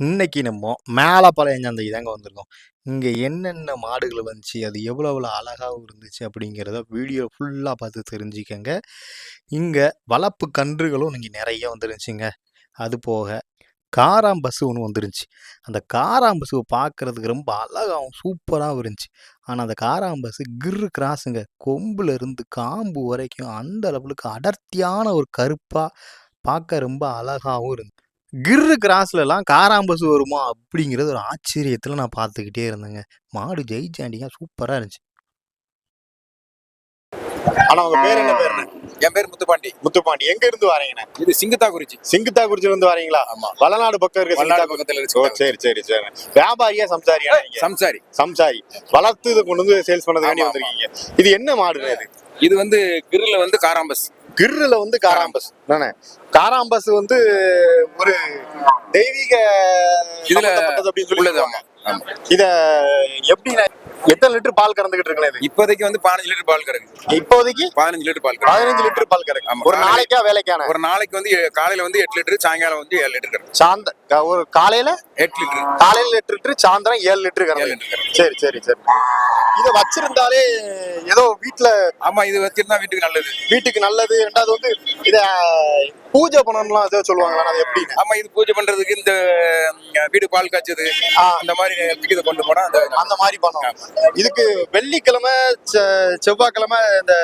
இன்னைக்கு நம்ம மேலப்பாளையம் சந்தைக்கு தாங்க வந்திருக்கோம். இங்கே என்னென்ன மாடுகள் வந்துச்சு, அது எவ்வளோ எவ்வளோ அழகாகவும் இருந்துச்சு அப்படிங்கிறத வீடியோ ஃபுல்லாக பார்த்து தெரிஞ்சுக்கங்க. இங்கே வளர்ப்பு கன்றுகளும் இங்கே நிறைய வந்துருந்துச்சுங்க. அது போக காராம் பஸ்ஸு ஒன்று வந்துருந்துச்சு. அந்த காராம் பசுவ பார்க்குறதுக்கு ரொம்ப அழகாவும், சூப்பராகவும் இருந்துச்சு. ஆனால் அந்த காராம் பஸ்ஸு கிர்ரு கிராஸுங்க. கொம்புலேருந்து காம்பு வரைக்கும் அந்த லெவலுக்கு அடர்த்தியான ஒரு கருப்பாக பார்க்க ரொம்ப அழகாகவும் இருந்துச்சு. கிர்ரு கிராஸ்லலாம் காராம்பசு வருமா? அப்படிங்கிறது ஒரு ஆச்சரியத்துல நான் பார்த்துக்கிட்டே இருந்தேங்க. மாடு ஜெயிச்சாண்டிங்க சூப்பரா இருந்துச்சு. ஆனா உங்க பேர் என்ன பேருண்ணே? என் பேர் முத்துப்பாண்டி முத்துப்பாண்டி. எங்க இருந்து வாரீங்கண்ணே? இது சிங்கத்தாக்குறிச்சி சிங்கத்தாக்குறிச்சில இருந்து வாரீங்களா? ஆமா வளநாடு பக்கம் இருக்க சிங்கத்தாக்குறிச்சி. பக்கத்துல ஓ இருக்கு சரி சரி சரி. வியாபாரியா சம்சாரியா நீங்க? சம்சாரி சம்சாரி. வளர்த்து இதை கொண்டு வந்து சேல்ஸ் பண்ணதுக்காண்டி. வந்திருக்கீங்க. இது என்ன மாடுண்ணே இது? இது வந்து கிரில்ல வந்து காராம்பஸ் கிர்ல வந்து காராம்பஸ். தானே காராம்பஸ் வந்து ஒரு தெய்வீக இதுல அப்படின்னு சொல்லி இத எப்படி எத்தனை லிட்டர் பால் கறந்துகிட்டு இருக்கல இது? இப்போதைக்கு வந்து பதினஞ்சு லிட்டர் பால் கறக்கு இப்போதைக்கு? பதினஞ்சு லிட்டர் பால் பதினஞ்சு லிட்டர் பால் கறக்கு. ஒரு நாளைக்கா வேலைக்கான? ஒரு நாளைக்கு வந்து காலையில வந்து எட்டு லிட்டர் சாயங்காலம் வந்து ஏழு லிட்டர் கறக்கு சாந்த ஒரு காலையில? எட்டு லிட்டர். காலையில எட்டு லிட்டர் சாயந்தரம் ஏழு லிட்டர் கறக்கு சரி சரி சரி. இத வச்சிருந்தாலே ஏதோ வீட்டுல ஆமா இது வச்சிருந்தா வீட்டுக்கு நல்லது. வீட்டுக்கு நல்லது. ரெண்டாவது வந்து இத பூஜை பண்ணணும்லாம் ஏதோ சொல்லுவாங்களா? அது எப்படி ஆமா இது பூஜை பண்றதுக்கு இந்த வீடு பால் காய்ச்சது. அந்த மாதிரி இதை கொண்டு போனா அந்த மாதிரி பண்ணுவோம் இதுக்கு வெள்ளிக்கிழமை செவ்வாய்க்கிழமை இந்த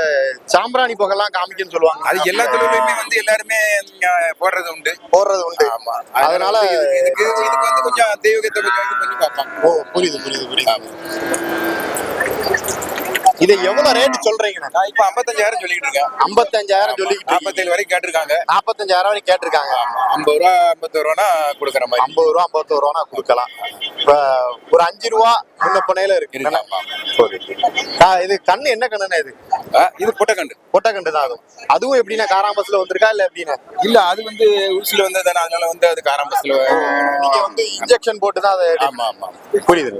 சாம்பிராணி புகைலாம் காமிக்குன்னு சொல்லுவாங்க. அது எல்லா தொழிலையுமே வந்து எல்லாருமே போடுறது உண்டு. போடுறது உண்டு. ஆமா. அதனால இதுக்கு இதுக்கு வந்து கொஞ்சம் தெய்வத்தை கொஞ்சம் இது பண்ணி பார்ப்பாங்க ஓ புரியுது புரியுது புரியுது. இதை எவ்வளவு ரேட் சொல்றீங்கண்ணா? இப்ப ஐம்பத்தஞ்சாயிரம் சொல்லிட்டு இருக்கேன். ஐம்பத்தஞ்சாயிரம் சொல்லிக்கிட்டு நாற்பத்தேழு வரைக்கும் கேட்டிருக்காங்க. நாற்பத்தஞ்சாயிரம் வரைக்கும் கேட்டிருக்காங்க. ஐம்பது ரூபா ஐம்பத்தோரு ரூபா கொடுக்குற மாதிரி. ஐம்பது ரூபா ஐம்பத்தோரு ரூபா கொடுக்கலாம். இப்ப ஒரு அஞ்சு ரூபா முன்ன பணையில இருக்கு. இது கண்ணு என்ன கண்ணுண்ணா இது? இது பொட்டக்கண்டு பொட்டை கண்டு தான் அதுவும். அதுவும் எப்படின்னா காராம்பஸ்ல வந்திருக்கா இல்ல எப்படின்னா இல்ல அது வந்து உருசில வந்து தானே அதனால வந்து அது காரம்பஸ்ல நீங்க வந்து இன்ஜெக்ஷன் போட்டு தான் அதை ஆமா ஆமா புரியுது.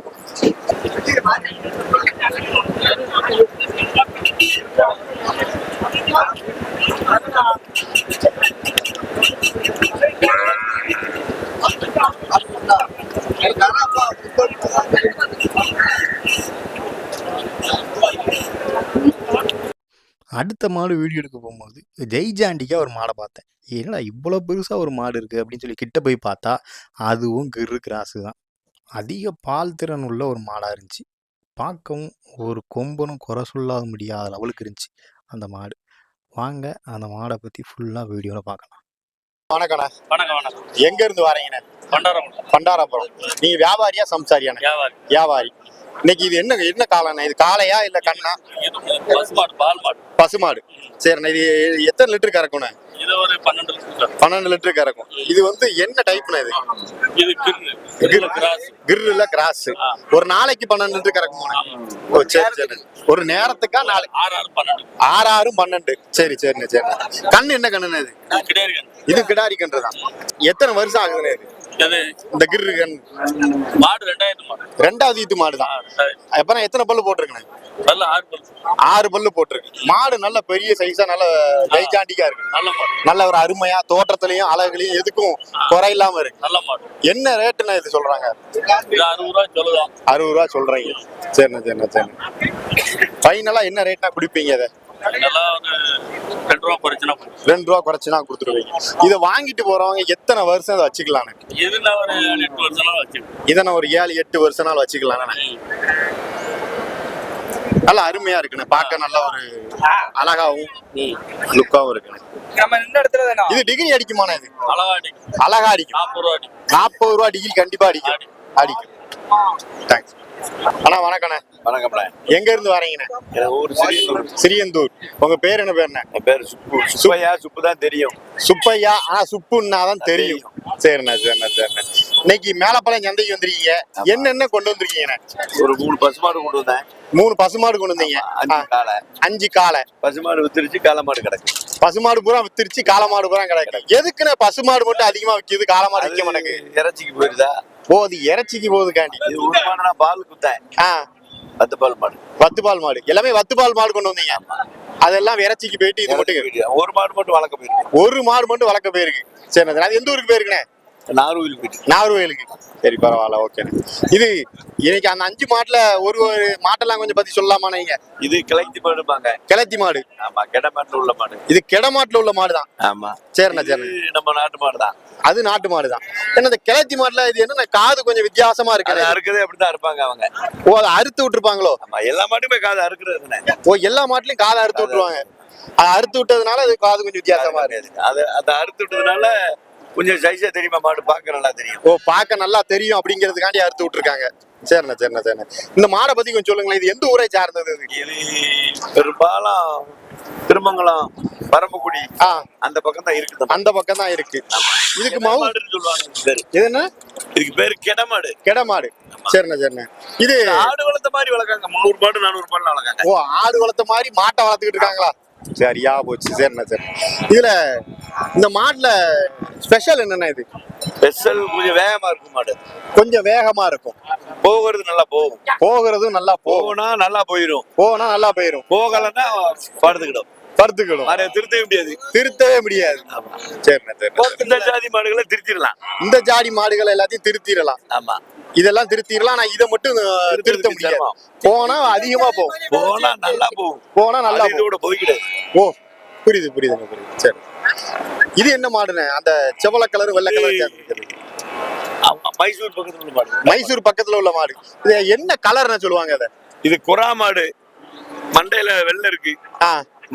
அடுத்த மாடு வீடியோ எடுக்க போகும்போது ஜெய்ஜாண்டிக்கா ஒரு மாடை பார்த்தேன் என்னடா இவ்வளோ பெருசாக ஒரு மாடு இருக்குது அப்படின்னு சொல்லி கிட்ட போய் பார்த்தா அதுவும் கிரு கிராஸு தான். அதிக பால் திறன் உள்ள ஒரு மாடாக இருந்துச்சு. பார்க்கவும் ஒரு கொம்பனும் குறை சொல்லாத முடியாத லெவலுக்கு இருந்துச்சு அந்த மாடு. வாங்க அந்த மாடை பற்றி ஃபுல்லாக வீடியோவில் பார்க்கலாம். வணக்கண்ணா வணக்கம் வணக்கம் எங்க இருந்து வரீங்கண்ணே? பண்டாரம் பண்டாரப்புறம் நீங்க வியாபாரியா சம்சாரியாண்ணே? வியாபாரி. வியாபாரி. இன்னைக்கு இது என்ன என்ன காலண்ணா இது காளையா இல்ல கண்ணா? பசுமாடு. சரிண்ணா இது எத்தனை லிட்டர் கறக்கும்ண்ணே? பன்னெண்டு லிட்டர் கறக்கும். இது வந்து என்ன டைப்ண்ணா இது? இது கிரு கிரு கிராஸ். ஒரு நாளைக்கு பன்னெண்டு லிட்டர் கறக்கும்ண்ணே. ஓ சரி சரி. ஒரு நேரத்துக்கா நாளை ஆறு ஆறு பன்னெண்டு. சரி சரிண்ணே சரிண்ணே. கண்ணு என்ன கண்ணுண்ணே இது? இது கிடாரி கன்று தான் எத்தனை வருஷம் ஆகுதுண்ணே இது? இந்த கண் மாடு ரெண்டாயிரத்து மாடு. ரெண்டாவது ஈத்து மாடு தான். அப்புறம் எத்தனை பல்லு போட்டிருக்கண்ணே? நல்ல ஆறு பல் ஆறு பல்லு போட்டிருக்கு. மாடு நல்ல பெரிய சைஸா நல்ல கைச்சாண்டிக்கா இருக்கு. நல்ல மாடு. நல்ல ஒரு அருமையா தோற்றத்திலையும் அழகுலையும் எதுக்கும் குறை இல்லாம இருக்கு. நல்ல மாடு. என்ன ரேட்டுண்ணே இது சொல்றாங்க? அறுபது ரூபா சொல்லுதான் அறுபது ரூபா சொல்றீங்க. சரிண்ணே சரிண்ணே சரிண்ணே. ஃபைனலா என்ன ரேட்னா குடிப்பீங்க அதை ரெண்டு ரூபா குறைச்சுனா. ரெண்டு ரூபா குறைச்சுனா கொடுத்துருவீங்க. இதை வாங்கிட்டு போறவங்க எத்தனை வருஷம் அதை வச்சுக்கலான்னு இது நான் ஒரு எட்டு வருஷம் வச்சிருக்கேன் இதை நான் ஒரு ஏழு எட்டு வருஷ நாள் வச்சுக்கலாம்ண்ணே நல்ல அருமையா இருக்குண்ணே பார்க்க நல்ல ஒரு அழகாவும் லுக்காவும் இருக்குண்ணே. நம்ம இந்த இடத்துல தானே? இது டிகிரி அடிக்குமாண்ணே இது? அழகா அடிக்கும். அழகா அடிக்கும். நாற்பது ரூபா அடிக்கும். நாற்பது ரூபா டிகிரி கண்டிப்பா அடிக்கும். அடிக்கும். தேங்க்ஸ் அண்ணா வணக்கண்ணே. வணக்கம்ண்ணே எங்க இருந்து வரீங்கண்ணே? ஊர் சிறியந்தூர். உங்க பேர் என்ன பேருண்ணே? பேர் சுப்பு. சுப்பையா சுப்பு தான் தெரியும். சுப்பையா ஆனா சுப்புன்னா தான் தெரியும். சரிண்ணா சரிண்ணா சரிண்ணா. இன்னைக்கு மேலப்பாளையம் சந்தைக்கு வந்திருக்கீங்க? என்னென்ன கொண்டு வந்திருக்கீங்கண்ணே? ஒரு மூணு பசுமாடு கொண்டு வந்தேன். மூணு பசுமாடு கொண்டு வந்தீங்க. காலை அஞ்சு காளை. பசுமாடு வித்துருச்சு காளை மாடு கிடக்கு. பசுமாடு பூரா வித்துருச்சு காளமாடு பூரா கிடக்கு. எதுக்குண்ணே பசுமாடு மட்டும் அதிகமா விக்குது காளமாடு விற்க மாட்டேங்குது? இறைச்சிக்கு போயிருதா? ஓ அது இறைச்சிக்கு போகுதுக்காண்டி. பால் குத்தேன். பத்து பால் மாடு. வத்து பால் மாடு. எல்லாமே வத்து பால் மாடு கொண்டு வந்தீங்க. அதெல்லாம் இறைச்சிக்கு போயிட்டு இது மட்டும். ஒரு மாடு மட்டும் வளர்க்க போயிருக்கு. ஒரு மாடு மட்டும் வளர்க்க போயிருக்கு. சரி அது எந்த ஊருக்கு போயிருக்குண்ணே நாகர்கோவில் போயிட்டு. நாகர்கோயிலுக்கு சரி பரவாயில்ல ஓகே இது இன்னைக்கு அந்த அஞ்சு மாட்டுல ஒரு ஒரு மாட்டெல்லாம் கொஞ்சம் பத்தி சொல்லலாமா நீங்க? இது கிளைத்தி மாடுப்பாங்க கிளத்தி மாடு. ஆமா கெட மாட்டுல உள்ள மாடு. இது கிட மாட்டுல உள்ள மாடு தான். ஆமா. சரிண்ணா சரிண்ணா. இது நம்ம நாட்டு மாடு தான். அது நாட்டு மாடு தான். ஏன்னா இந்த கிளத்தி மாட்டுல இது என்ன காது கொஞ்சம் வித்தியாசமா இருக்கு அறுக்கதே அப்படிதான் இருப்பாங்க அவங்க. ஓ அதை அறுத்து விட்டுருப்பாங்களோ? ஆமா எல்லா மாட்டுமே காது அறுக்கிறது ஓ எல்லா மாட்டுலயும் காதை அறுத்து விட்டுருவாங்க. அது அறுத்து விட்டதுனால அது காது கொஞ்சம் வித்தியாசமா இருக்கு. அது அதை அறுத்து விட்டதுனால கொஞ்சம் சைஸா தெரியுமா மாடு? பார்க்க நல்லா தெரியும். ஓ பார்க்க நல்லா தெரியும் அப்படிங்கிறதுக்காண்டி அறுத்து விட்டுருக்காங்க. சரிண்ணா சரிண்ணா சரிண்ணா. இந்த மாடை பத்தி கொஞ்சம் சொல்லுங்களேன். இது எந்த ஊரை சார்ந்தது இது? பெரும்பாலும் திருமங்கலம் பரமக்குடி ஆ. அந்த பக்கம் தான் இருக்குது. அந்த பக்கம் தான் இருக்கு. இதுக்கு மவு சொல்லுவாங்க? இது என்ன? இதுக்கு பேரு கெட மாடு. கெட மாடு சரிண்ணா சரிண்ணா. இது ஆடு வளர்த்த மாதிரி வளர்க்காங்க. முந்நூறு மாடு நானூறு மாடு வளர்க்காங்க. ஓ ஆடு வளர்த்த மாதிரி மாட்டை வளர்த்துக்கிட்டு இருக்காங்களா? சரியா போச்சு. சரிண்ணா சரி. இதுல இந்த மாட்டுல ஸ்பெஷல் என்னண்ணா இது? ஸ்பெஷல் கொஞ்சம் வேகமா இருக்கும் மாடு. கொஞ்சம் வேகமா இருக்கும். போகிறது நல்லா போகும். போகிறதும் நல்லா போகுனா நல்லா போயிடும் போனா நல்லா போயிரும். போகலன்னா படுத்துக்கிடும். படுத்துக்கிடும். அதை திருத்தவே முடியாது. திருத்தவே முடியாது. சரிண்ணா சரிண்ணா இந்த ஜாதி மாடுகளை திருத்திடலாம். இந்த ஜாடி மாடுகள் எல்லாத்தையும் திருத்திடலாம். ஆமா. இதெல்லாம் திருத்திடலாம். நான் இதை மட்டும் திருத்த முடியாது. போனா அதிகமா போகும். போனா நல்லா போகும். போனா நல்லா இதோட போய்கிடாது ஓ புரியுது புரியுதுங்க புரியுது. சரி. இது என்ன மாடுண்ணே? அந்த செவல கலர் வெள்ளை கலர் மைசூர் பக்கத்துல உள்ள மாடு. மைசூர் பக்கத்துல உள்ள மாடு. இது என்ன கலர்னு சொல்லுவாங்க அதை இது குறா மாடு. மண்டையில வெள்ளை இருக்கு.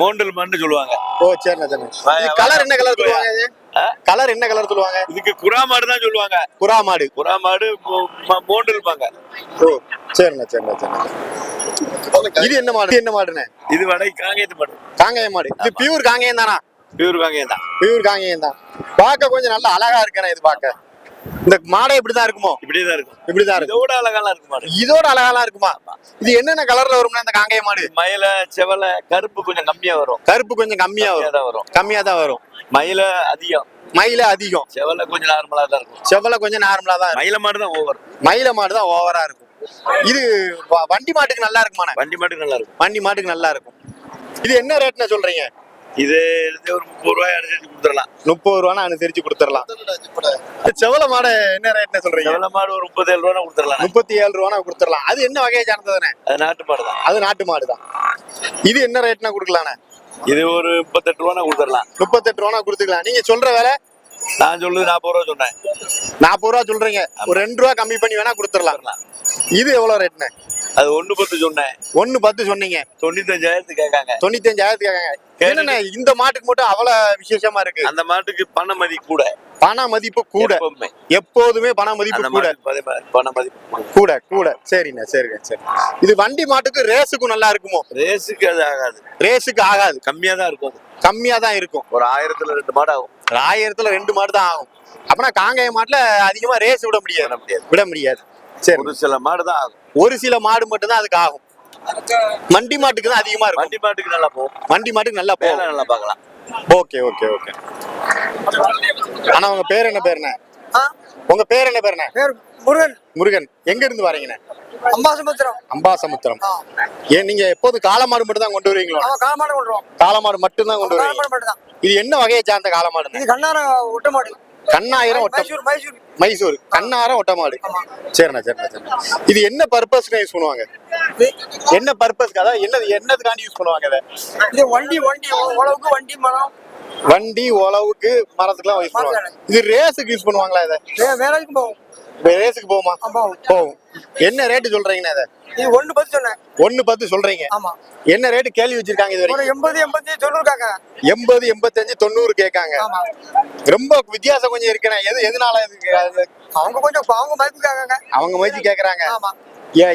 மோண்டல் மாடுன்னு சொல்லுவாங்க. ஓ சரிண்ணா இது கலர் என்ன கலர் சொல்லுவாங்க இது? கலர் என்ன கலர் சொல்லுவாங்க? இதுக்கு குறா மாடு தான் சொல்லுவாங்க. புறா மாடு. குறா மாடு மோண்டல் பாங்க ஓ சரிண்ணா சரிண்ணா சரிண்ணா. இது என்ன மாடு? என்ன மாடுண்ணே? இது வடை காங்கேயத்து மாடு. காங்கேயம் மாடு. இது பியூர் காங்கேயம் தானா? பியூர் காங்கேயம் தான். பியூர் காங்கேயம் தான். பார்க்க கொஞ்சம் நல்லா அழகா இருக்கண்ணே இது பார்க்க. இந்த மாடை இப்படிதான் இருக்குமோ? இப்படிதான் இருக்கும். இப்படிதான் இருக்கும். இதோட அழகாலாம் இருக்கு மாடு. இதோட அழகாலாம் இருக்குமா? இது என்னென்ன கலர்ல வரும்னா இந்த காங்கேய மாடு? மயில செவலை கருப்பு கொஞ்சம் கம்மியா வரும். கருப்பு கொஞ்சம் கம்மியா வரும். தான் வரும். கம்மியா தான் வரும். மயில அதிகம். மயில அதிகம். செவலை கொஞ்சம் நார்மலா தான் இருக்கும். செவலை கொஞ்சம் நார்மலா தான் இருக்கும். மயில மாடு தான் ஓவர் மயில மாடு தான் ஓவரா இருக்கும். இது வண்டி மாட்டுக்கு நல்லா இருக்குமாண்ணே? வண்டி மாடு நல்லா இருக்கும். வண்டி மாட்டுக்கு நல்லா இருக்கும். இது என்ன ரேட்னு சொல்றீங்க? இது இது ஒரு முப்பது ரூபாய் அனுசரிச்சு கொடுத்துடலாம். முப்பது ரூபான்னு அனுசரிச்சு கொடுத்துடலாம். செவல மாடு என்ன ரேட்னு சொல்றீங்க? செவலை மாடு ஒரு முப்பது ஏழு ரூபா கொடுத்துடலாம். முப்பத்தி ஏழு ரூபானா கொடுத்துடலாம். அது என்ன வகையை சார்ந்ததுண்ணே அது நாட்டு மாடு தான். அது நாட்டு மாடு தான் இது என்ன ரேட்னா கொடுக்கலாண்ணே இது ஒரு முப்பத்தெட்டு ரூபா கொடுத்துடலாம். முப்பத்தெட்டு ரூபானா கொடுத்துக்கலாம். நீங்க சொல்ற விலை? நான் சொல்லுது நாற்பது ரூபா சொன்னேன். நாற்பது ரூபா சொல்றீங்க. ஒரு ரெண்டு ரூபா கம்மி பண்ணி வேணா கொடுத்துடலாம். இது எவ்வளவு ரேட்னு அது ஒண்ணு பத்து சொன்னேன். ஒண்ணு பத்து சொன்னீங்க. தொண்ணூத்தஞ்சாயிரத்து கேட்காங்க. தொண்ணூத்தஞ்சாயிரத்து கேட்காங்க. என்னண்ணே இந்த மாட்டுக்கு மட்டும் அவ்வளவு விசேஷமா இருக்கு? அந்த மாட்டுக்கு பண மதி கூட பண மதிப்பு கூட. எப்போதுமே பண மதிப்பு கூட. பண மதிப்பு கூட. கூட சரிண்ணே சரிங்க சரி. இது வண்டி மாட்டுக்கு ரேஸுக்கும் நல்லா இருக்குமோ? ரேஸுக்கு அது ஆகாது. ரேஸுக்கு ஆகாது. கம்மியா தான் இருக்கும். கம்மியா தான் இருக்கும். ஒரு ஆயிரத்துல ரெண்டு மாடு ஆகும். ஆயிரத்துல ரெண்டு மாடு தான் ஆகும். அப்பனா காங்கேய மாட்டுல அதிகமா ரேஸ் விட முடியாது. விட முடியாது. சரி. ஒரு சில மாடு தான் ஆகும். ஒரு சில மாடு மட்டும் தான் அதுக்கு ஆகும். வண்டி மாட்டுக்கு தான் அதிகமா இருக்கும். வண்டி மாட்டுக்கு நல்லா போகும். வண்டி மாட்டுக்கு நல்லா போகும். நல்லா பார்க்கலாம். Okay okay okay. ஆனா உங்க பேர் என்ன பேருண்ணே உங்க பேர் என்ன பேருண்ணே பேர் முருகன். முருகன். எங்க இருந்து வரீங்கண்ணே? அம்பாசமுத்திரம். அம்பாசமுத்திரம். ஏன் நீங்க எப்போது காளமாடு மட்டும் தான் கொண்டு வருவீங்களோ? அவன் காலமாடு கொண்டுருவோம் காளமாடு மட்டும் தான் கொண்டு வருவீங்க. காலமாடு இது என்ன வகையை சார்ந்த காளமாடுண்ணே இது கண்ணார ஒட்ட மாடு. கண்ணாயிரம் ஒட்ட மைசூர் மைசூர். மைசூர் கண்ணாரம் ஒட்ட மாடு சரிண்ணா சரிண்ணா சரிண்ணா. இது என்ன பர்பஸ்க்கு யூஸ் பண்ணுவாங்க என்ன பர்பஸ்க்கு அதாவது என்ன என்னதுக்காண்டி யூஸ் பண்ணுவாங்க இதை? இது வண்டி வண்டி உழவுக்கு வண்டி மரம். வண்டி உழவுக்கு மரத்துக்குலாம் யூஸ் பண்ணுவாங்க. இது ரேஸுக்கு யூஸ் பண்ணுவாங்களா இதை? வேலைக்கு போகும் ரேஸுக்கு போகுமா போகும் என்ன ரேட்டு சொல்றீங்கண்ணா இதை இது ஒண்ணு பத்து சொன்னேன். ஒன்னு பத்து சொல்றீங்க. ஆமா. என்ன ரேட்டு கேள்வி வச்சிருக்காங்க இது வரைக்கும்? எண்பது எண்பத்தி தொண்ணூறுக்காங்க எண்பது எண்பத்தஞ்சு தொண்ணூறு கேட்காங்க. ரொம்ப வித்தியாசம் கொஞ்சம் இருக்குண்ணே. எது எதனால இதுக்கு அது? அவங்க கொஞ்சம் அவங்க மதிப்புக்காங்க அவங்க முயற்சி கேக்குறாங்க. ஆமா.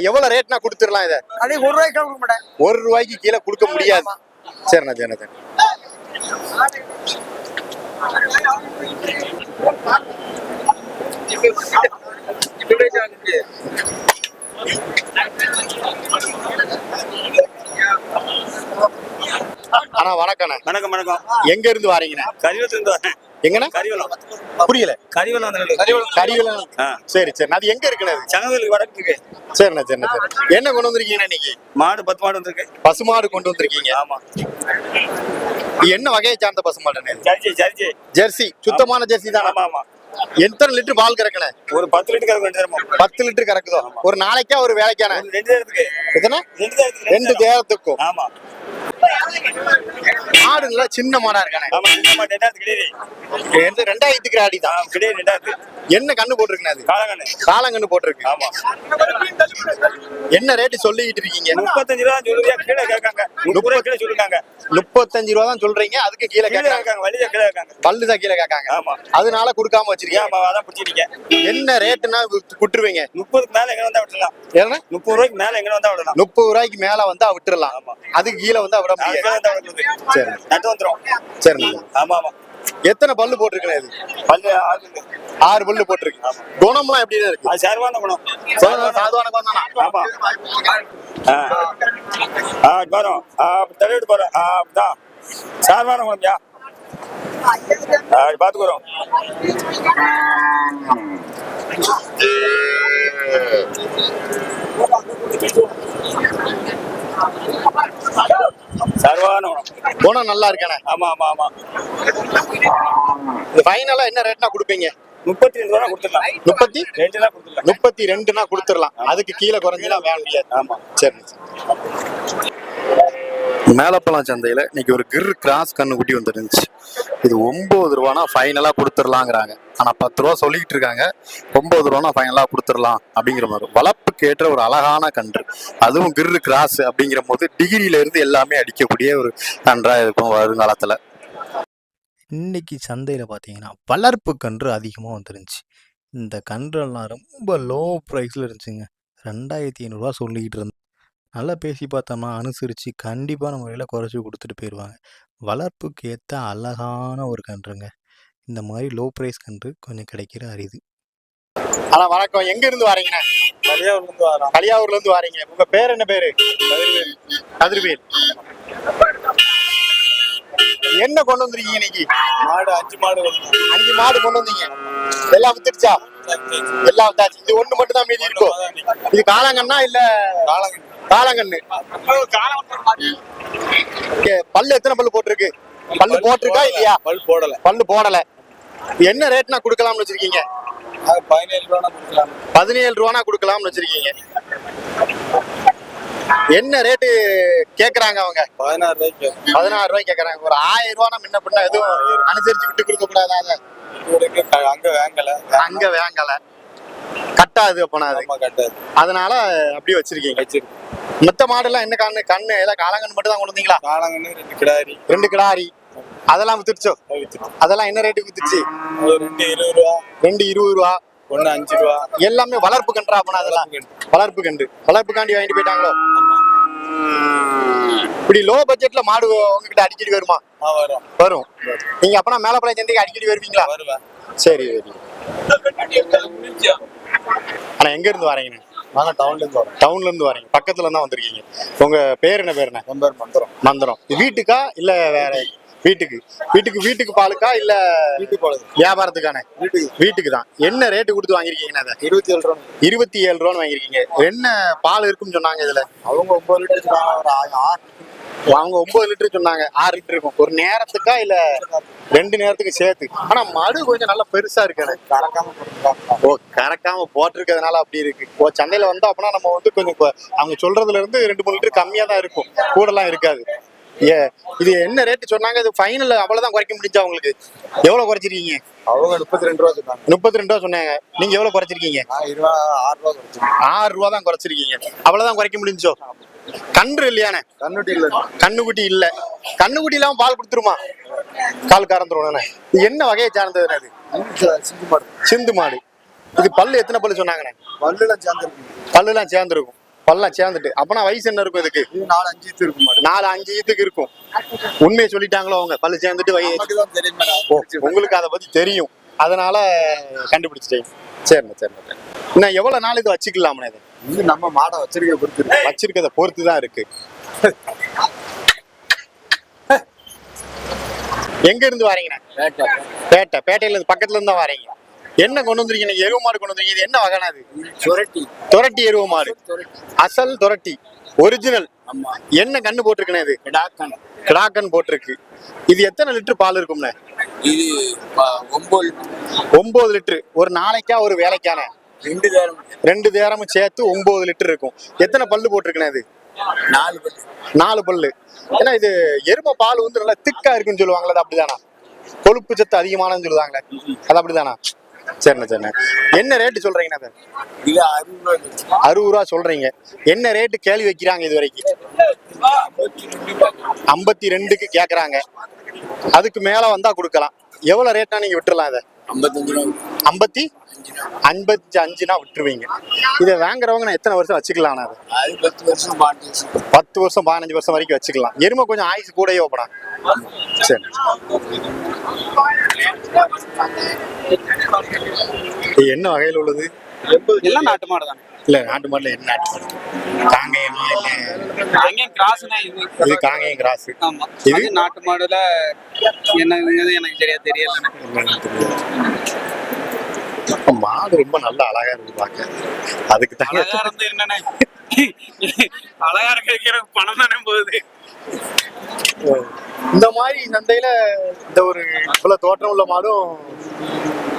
எவ்வளவு ரேட்னா கொடுத்துடலாம் இதை? அன்னைக்கு ஒரு ரூபாய்க்கு கொடுக்க மாட்டேன். ஒரு ரூபாய்க்கு கீழே கொடுக்க முடியாது. சரிண்ணா சரிண்ணா சரி அண்ணா வணக்கண்ணே வணக்கம் வணக்கம். எங்க இருந்து வாரீங்கண்ணே கரிவலத்துல இருந்து வரேன். எங்கண்ணே? கரிவலம். புரியல. கரிவலம் வந்து கரிவலம். கரிவலம். சரி சரி. அது எங்க இருக்குண்ணே? சங்கவேலுக்கு வடக்கு இருக்கு. சரிண்ணா சரிண்ணா சரி என்ன கொண்டு வந்திருக்கீங்க இன்னைக்கு? மாடு பத்து மாடு வந்திருக்கு. பசுமாடு கொண்டு வந்திருக்கீங்க. ஆமா. என்ன வகையை சார்ந்த பசுமாடுண்ணே இது? சரிச்சி சரிச்சி ஜெர்சி. சுத்தமான ஜெர்சி தானே? ஆமா ஆமா. எத்தனை லிட்டர் பால் கறக்கணே ஒரு பத்து லிட்டர் கறக்க வேண்டியது பத்து லிட்டர் கறக்குதோ? ஒரு நாளைக்கா ஒரு வேலைக்கான? ரெண்டு நேரத்துக்கு. எத்தனை? ரெண்டு நேரத்துக்கு ரெண்டு தேரத்துக்கும் ஆமா. மாடுங்களா சின்ன மாடா இருக்கானே. ஆமா ஆமா ரெண்டாயிரத்து கிடையாது எந்த ரெண்டாயிரத்துக்கு ஆடி தான். கிடையாது ரெண்டாயிரத்து என்ன கண்ணு போட்டிருக்குண்ணே அது? காலங்கண்ணு காலங்கண்ணு போட்டிருக்கு. ஆமா. என்ன ரேட்டு சொல்லிக்கிட்டு இருக்கீங்க? முப்பத்தஞ்சு ரூபா சொல்லுறியா? கீழே கேட்காங்க. முப்பது கீழே சொல்லிருக்காங்க முப்பத்தஞ்சு ரூபா தான் சொல்றீங்க அதுக்கு கீழே கேட்காங்க. வழியா கீழே கேட்காங்க. பல்லு தான் கீழே கேட்காங்க. ஆமா. அதனால கொடுக்காம வச்சிருக்கீங்க. ஏன் அதான் பிடிச்சிருக்கீங்க என்ன ரேட்டுன்னா குட்டுருவீங்க? முப்பதுக்கு மேல எங்க வந்தா விடலாம் ஏன்னா முப்பது ரூபாய்க்கு மேல எங்க வந்தா விடலாம். முப்பது ரூபாய்க்கு மேல வந்தா விட்டுறலாம். ஆமா. அதுக்கு கீழே வந்தா விட முடியாது சரி. நட்டு சரி. ஆமா ஆமா. எத்தனை பல்லு போட்டிருக்கேன் இது? பல்லு ஆறு. பல்லு போட்டிருக்கு. குணம்லாம் எப்படி இருக்கு? அது சேர்வான குணம். சாதாரண குணம். தானா? ஆமா. ஆ. தள்ளிவிட்டு போறோம் ஆ அப்படிதான். சார்பான குணம்யா ஆ பார்த்துக்குறோம் சர்வான. குணம் நல்லா இருக்கானே? ஆமா ஆமா ஆமா. இது ஃபைனலா என்ன ரேட்னா கொடுப்பீங்க? முப்பத்தி ரெண்டு ரூபா கொடுத்துடலாம். முப்பத்தி? ரெண்டு தான் கொடுத்துடலாம். முப்பத்தி ரெண்டுனா கொடுத்துடலாம் அதுக்கு கீழே குறைஞ்சுனா வேற முடியாது ஆமா. சரி மேலப்பழம் சந்தையில் இன்னைக்கு ஒரு கிர் கிராஸ் கண்ணுக்குட்டி வந்துருந்துச்சு. இது ஒம்பது ரூபானா ஃபைனலாக கொடுத்துடலாங்கிறாங்க. ஆனால் பத்து ரூபா சொல்லிக்கிட்டு இருக்காங்க. ஒம்பது ரூபானா ஃபைனலாக கொடுத்துடலாம் அப்படிங்கிற மாதிரி. வளர்ப்புக்கு ஏற்ற ஒரு அழகான கன்று. அதுவும் கிர்ரு கிராஸ் அப்படிங்கிற போது டிகிரியில இருந்து எல்லாமே அடிக்கக்கூடிய ஒரு கன்றா இருக்கும் வருங்காலத்தில். இன்னைக்கு சந்தையில் பார்த்தீங்கன்னா வளர்ப்பு கன்று அதிகமாக வந்துருந்துச்சு. இந்த கன்றெல்லாம் ரொம்ப லோ ப்ரைஸில் இருந்துச்சுங்க. ரெண்டாயிரத்தி ஐநூறுரூவா சொல்லிக்கிட்டு இருந்தேன். நல்லா பேசி பார்த்தோம்னா அனுசரித்து கண்டிப்பான முறையில் குறைச்சி கொடுத்துட்டு போயிடுவாங்க வளர்ப்புக்கு ஏற்ற அழகான ஒரு கன்றுங்க. இந்த மாதிரி லோ ப்ரைஸ் கன்று கொஞ்சம் கிடைக்கிற அரிது. ஆனால் வணக்கம். எங்கேருந்து வரீங்கண்ணே? கலியாவிலிருந்து வரோம். கலியாவூர்லேருந்து வரீங்க. உங்கள் பேர் என்ன பேர்? கதிர்வேல். என்ன கொண்டு வந்திருக்கீங்க இன்னைக்கு? மாடு அஞ்சு மாடு அஞ்சு மாடு கொண்டு வந்தீங்க. எல்லாம் வித்துடுச்சா எல்லாம் வித்தாச்சு இது ஒண்ணு மட்டும் தான் மீதி. இருக்கும் இது காளாங்கண்ணா இல்ல காளாங்கண்ணு. பல்லு எத்தனை பல்லு போட்டிருக்கு? பல்லு போட்டிருக்கா இல்லையா? பல் போடல. பல்லு போடல. என்ன ரேட்னா கொடுக்கலாம்னு வச்சிருக்கீங்க? பதினேழு ரூபானா கொடுக்கலாம்னு வச்சிருக்கீங்க. என்ன ரேட்டு கேக்குறாங்க அவங்க? பதினாறு ரூபாய்க்கு பதினாறு ரூபாய் கேக்குறாங்க. ஒரு ஆயிரம் ரூபானா முன்ன பின்ன எதுவும் அனுசரிச்சு விட்டு கொடுக்க கூடாதா அதை? இவருக்கு க- அங்க வாங்கல. அங்க வேங்கல. கட்டாது அப்பனா கட்டாது. அதனால அப்படியே வச்சிருக்கீங்க. வச்சிருக்கு மத்த மாடெல்லாம் என்ன கண்ணு? கண்ணு எல்லாம் காளாங்கன்னு மட்டும் தான் கொண்டு வந்தீங்களா? காலங்கன்னு ரெண்டு கிடாரி. ரெண்டு கிடாரி. அதெல்லாம் வித்துருச்சோ வித்துட்டு அதெல்லாம் என்ன ரேட்டுக்கு வித்துச்சு? ரெண்டு இருபது ரூபா. ரெண்டு இருபது ரூபா. ஒண்ணு அஞ்சு ரூபா. எல்லாமே வளர்ப்பு கன்றா அப்பனா அதெல்லாம். வளர்ப்பு கன்று. வளர்ப்பு காண்டி வாங்கிட்டு போயிட்டாங்களோ? இப்படி லோ பட்ஜெட்ல மாடு உங்ககிட்ட அடிக்கடி வருமா? வரும். வரும். நீங்க அப்பனா மேலப்பழ சந்தைக்கு அடிக்கடி வருவீங்களா? சரி சரி. ஆனா எங்க இருந்து வரீங்க? நாங்க டவுன்ல இருந்து வரோம். டவுன்ல இருந்து வரீங்க. பக்கத்துல தான் வந்திருக்கீங்க. உங்க பேர் என்ன பேர் என்ன? மந்திரம். மந்திரம். வீட்டுக்கா இல்ல வேற வீட்டுக்கு. வீட்டுக்கு வீட்டுக்கு பாலுக்கா இல்ல வீட்டுக்கு போகுது வியாபாரத்துக்கான? வீட்டுக்கு. வீட்டுக்கு தான். என்ன ரேட்டு கொடுத்து வாங்கிருக்கீங்கன்னு அதை? இருபத்தி ஏழு ரூபா இருபத்தி ஏழு ரூபான்னு வாங்கிருக்கீங்க என்ன பால் இருக்குன்னு சொன்னாங்க இதுல? அவங்க ஒன்பது லிட்டர் சொன்னாங்க, அவங்க ஒன்பது லிட்டர் சொன்னாங்க. ஆறு லிட்டர் இருக்கும். ஒரு நேரத்துக்கா இல்ல ரெண்டு நேரத்துக்கு சேர்த்து? ஆனா மடு கொஞ்சம் நல்லா பெருசா இருக்கு. கறக்காம. ஓ கறக்காம போட்டிருக்கிறதுனால அப்படி இருக்கு. ஓ சந்தையில வந்தோம் அப்படின்னா நம்ம வந்து கொஞ்சம் அவங்க சொல்றதுல இருந்து ரெண்டு மூணு லிட்டர் கம்மியா தான் இருக்கும். கூடலாம் இருக்காது. ஏ இது என்ன ரேட்டு சொன்னாங்க? இது ஃபைனல் அவ்வளவுதான் குறைக்க முடிஞ்சா உங்களுக்கு? எவ்வளவு குறைச்சிருக்கீங்க? அவங்க முப்பத்தி ரெண்டு ரூபா சொன்னாங்க. முப்பத்தி ரெண்டு ரூபா சொன்னாங்க. நீங்க எவ்வளவு குறைச்சிருக்கீங்க? ஆறு ரூபா தான் குறைச்சிருக்கீங்க. அவ்வளவுதான் குறைக்க முடிஞ்சோ? கன்று இல்லையானே கண்ணுட்டி இல்ல. கண்ணுக்குட்டி இல்ல. கண்ணுக்குட்டி இல்லாம பால் கொடுத்துருமா? கால் கறந்துருவானே இது என்ன வகையை சார்ந்தது அது சிந்து மாடு. சிந்து மாடு. இது பல்லு எத்தனை பல்லு சொன்னாங்கண்ணே? பல்லுல சேர்ந்துருக்கு பல்லுலாம் சேர்ந்துருக்கும். பல்லாம் சேர்ந்துட்டு. அப்பனா வயசு என்ன இருக்கும் இதுக்கு? இது நாலு அஞ்சு ஈத்து இருக்கு மாடு நாலு அஞ்சு ஈத்துக்கு இருக்கும். உண்மையை சொல்லிட்டாங்களோ அவங்க? பல்லு சேர்ந்துட்டு உங்களுக்கு அதை பத்தி தெரியும். அதனால கண்டுபிடிச்சிட்டேன். சரிண்ணே சரிண்ணே இன்னும் எவ்வளவு நாள் இது வச்சுக்கலாம்ண்ணே இது? இது நம்ம மாடை வச்சிருக்க பொறுத்து வச்சிருக்கத பொறுத்து தான் இருக்கு. எங்க இருந்து வரீங்கண்ணே? பேட்டை. பேட்டையில இருந்து பக்கத்துல இருந்து தான் வரீங்க. என்ன கொண்டு வந்திருக்கீங்க? எருவு மாடு கொண்டு வந்திருக்கீங்க. இது என்ன வகைனா இது? சுரட்டி. துரட்டி எருவு மாடு. அசல் துரட்டி ஒரிஜினல் என்ன கண்ணு போட்டிருக்கனே இது? கிடாக்கன். கிடாக்கன் போட்டிருக்கு. இது எத்தனை லிட்டர் பால் இருக்கும்ண்ணே? இது ஒன்பது ஒன்பது லிட்டர். ஒரு நாளைக்கா ஒரு வேலைக்கான ரெண்டு நேரம். ரெண்டு நேரமும் சேர்த்து ஒன்பது லிட்டர் இருக்கும். எத்தனை பல்லு போட்டிருக்கனே இது? நாலு பல்லு. நாலு பல்லு. ஏன்னா இது எருமை பால் வந்து நல்லா திக்கா இருக்குன்னு சொல்லுவாங்களே அது அப்படிதானா? கொழுப்பு சத்து அதிகமானன்னு சொல்லுவாங்களே அது அப்படிதானா? சரிண்ணே சரிண்ணே. என்ன ரேட்டு சொல்றீங்கண்ணா அது? இது அறுபது ரூபா சொல்றீங்க. என்ன ரேட்டு கேள்வி வைக்கிறாங்க இது வரைக்கும்? ஐம்பத்தி ரெண்டுக்கு கேக்குறாங்க. அதுக்கு மேல வந்தா கொடுக்கலாம். எவ்வளவு ரேட்னா நீங்க விட்டுறலாம் இதை? ஐம்பத்தி ஐம்பத்தி அஞ்சுனா விட்டுருவீங்க. இதை வாங்குறவங்க நான் எத்தனை வருஷம் வச்சுக்கலாம் அது? பத்து வருஷம் பத்து வருஷம் பதினஞ்சு வருஷம் வரைக்கும் வச்சுக்கலாம். எருமை கொஞ்சம் ஆயுசு கூடயே ஓப்பனா? சரி. என்ன வகையில் உள்ளது? எல்லாம் நாட்டு மாடு தான்? இல்ல நாட்டு மாடுல என்ன நாட்டு மாடு? காங்கேயமா இல்ல அங்கேயும் கிராஸ்னா இது காங்கேயம் கிராஸ் ஆமா. இது? நாட்டு மாடுல என்னங்கிறது எனக்கு சரியா தெரியல. மாடு ரொம்ப நல்ல அழகா இருக்கு பாக்க அதுக்கு அழகா தகுந்த இருந்து என்னன்னு? அழகா இருக்கிற பணம் தானே போகுது. இந்த மாதிரி சந்தையில இந்த ஒரு இவ்வளவு தோற்றம் உள்ள மாடும்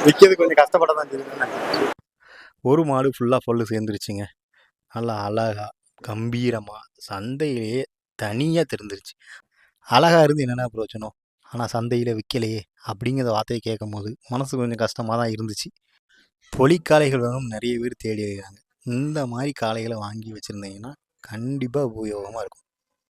விற்கிறது கொஞ்சம் கஷ்டப்பட தான் செய்யுது ஒரு மாடு ஃபுல்லாக பல்லு சேர்ந்துருச்சுங்க. நல்லா அழகாக கம்பீரமாக சந்தையிலேயே தனியாக தெரிஞ்சிருச்சு. அழகாக இருந்து என்னென்ன பிரயோஜனம்? ஆனால் சந்தையில் விற்கலையே அப்படிங்கிற வார்த்தையை கேட்கும் போது மனசு கொஞ்சம் கஷ்டமாக தான் இருந்துச்சு. பொலிக்காலைகள் வேணும் நிறைய பேர் தேடி வருகிறாங்க. இந்த மாதிரி காளைகளை வாங்கி வச்சுருந்தீங்கன்னா கண்டிப்பாக உபயோகமாக இருக்கும்.